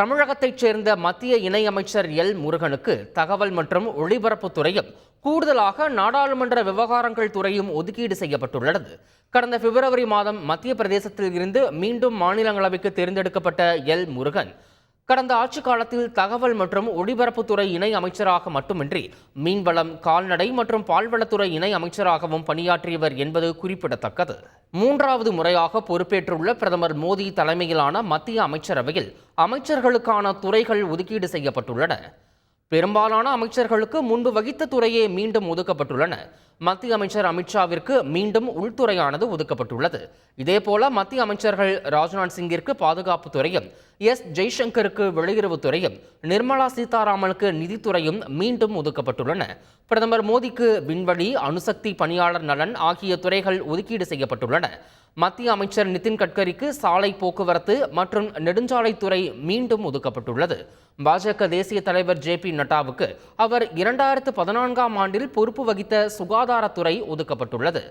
தமிழகத்தைச் சேர்ந்த மத்திய இணையமைச்சர் எல். முருகனுக்கு தகவல் மற்றும் ஒளிபரப்புத்துறையும் கூடுதலாக நாடாளுமன்ற விவகாரங்கள் துறையும் ஒதுக்கீடு செய்யப்பட்டுள்ளது. கடந்த பிப்ரவரி மாதம் மத்திய பிரதேசத்தில் இருந்து மீண்டும் மாநிலங்களவைக்கு தேர்ந்தெடுக்கப்பட்ட எல். முருகன் கடந்த ஆட்சி காலத்தில் தகவல் மற்றும் ஒளிபரப்புத்துறை இணை அமைச்சராக மட்டுமின்றி மீன்வளம் கால்நடை மற்றும் பால்வளத்துறை இணை அமைச்சராகவும் பணியாற்றியவர் என்பது குறிப்பிடத்தக்கது. மூன்றாவது முறையாக பொறுப்பேற்றுள்ள பிரதமர் மோடி தலைமையிலான மத்திய அமைச்சரவையில் அமைச்சர்களுக்கான துறைகள் ஒதுக்கீடு செய்யப்பட்டுள்ளன. பெரும்பாலான அமைச்சர்களுக்கு முன்பு வகித்த துறையே மீண்டும் ஒதுக்கப்பட்டுள்ளன. மத்திய அமைச்சர் அமித்ஷாவிற்கு மீண்டும் உள்துறையானது ஒதுக்கப்பட்டுள்ளது. இதேபோல மத்திய அமைச்சர்கள் ராஜ்நாத் சிங்கிற்கு பாதுகாப்பு துறையும் எஸ். ஜெய்சங்கருக்கு வெளியுறவுத் துறையும் நிர்மலா சீதாராமனுக்கு நிதித்துறையும் மீண்டும் ஒதுக்கப்பட்டுள்ளன. பிரதமர் மோடிக்கு விண்வெளி அணுசக்தி பணியாளர் நலன் ஆகிய துறைகள் ஒதுக்கீடு செய்யப்பட்டுள்ளன. மத்திய அமைச்சர் நிதின் கட்கரிக்கு சாலை போக்குவரத்து மற்றும் நெடுஞ்சாலைத்துறை மீண்டும் ஒதுக்கப்பட்டுள்ளது. பாஜக தேசிய தலைவர் ஜே பி நட்டாவுக்கு அவர் இரண்டாயிரத்து பதினான்காம் ஆண்டில் பொறுப்பு வகித்த சுகாதாரத்துறை ஒதுக்கப்பட்டுள்ளது.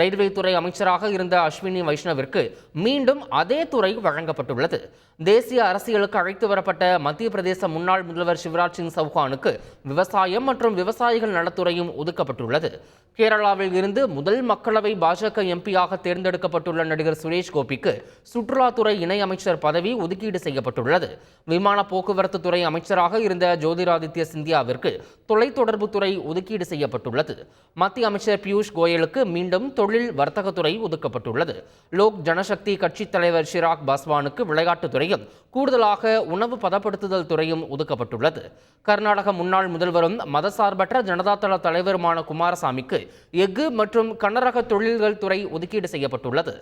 ரயில்வே துறை அமைச்சராக இருந்த அஸ்வினி வைஷ்ணவிற்கு மீண்டும் அதே துறை வழங்கப்பட்டுள்ளது. தேசிய அரசியலுக்கு அழைத்து வரப்பட்ட மத்திய பிரதேச முன்னாள் முதல்வர் சிவராஜ் சிங் சௌஹானுக்கு விவசாயம் மற்றும் விவசாயிகள் நலத்துறையும் ஒதுக்கப்பட்டுள்ளது. கேரளாவில் இருந்து முதல் மக்களவை பாஜக எம்பியாக தேர்ந்தெடுக்கப்பட்டுள்ள நடிகர் சுரேஷ் கோபிக்கு சுற்றுலாத்துறை இணை அமைச்சர் பதவி ஒதுக்கீடு செய்யப்பட்டுள்ளது. விமான போக்குவரத்து துறை அமைச்சராக இருந்த ஜோதிராதித்ய சிந்தியாவிற்கு தொலைத்தொடர்புத்துறை ஒதுக்கீடு செய்யப்பட்டுள்ளது. மத்திய அமைச்சர் பியூஷ் கோயலுக்கு மீண்டும் தொழில் வர்த்தகத்துறை ஒதுக்கப்பட்டுள்ளது. லோக் ஜனசக்தி கட்சித் தலைவர் ஷிராக் பாஸ்வானுக்கு விளையாட்டுத் துறையும் கூடுதலாக உணவு பதப்படுத்துதல் துறையும் ஒதுக்கப்பட்டுள்ளது. கர்நாடக முன்னாள் முதல்வரும் மதசார்பற்ற ஜனதாதள தலைவருமான குமாரசாமிக்கு எஃகு மற்றும் கனரக தொழில்கள் துறை ஒதுக்கீடு செய்யப்பட்டுள்ளது.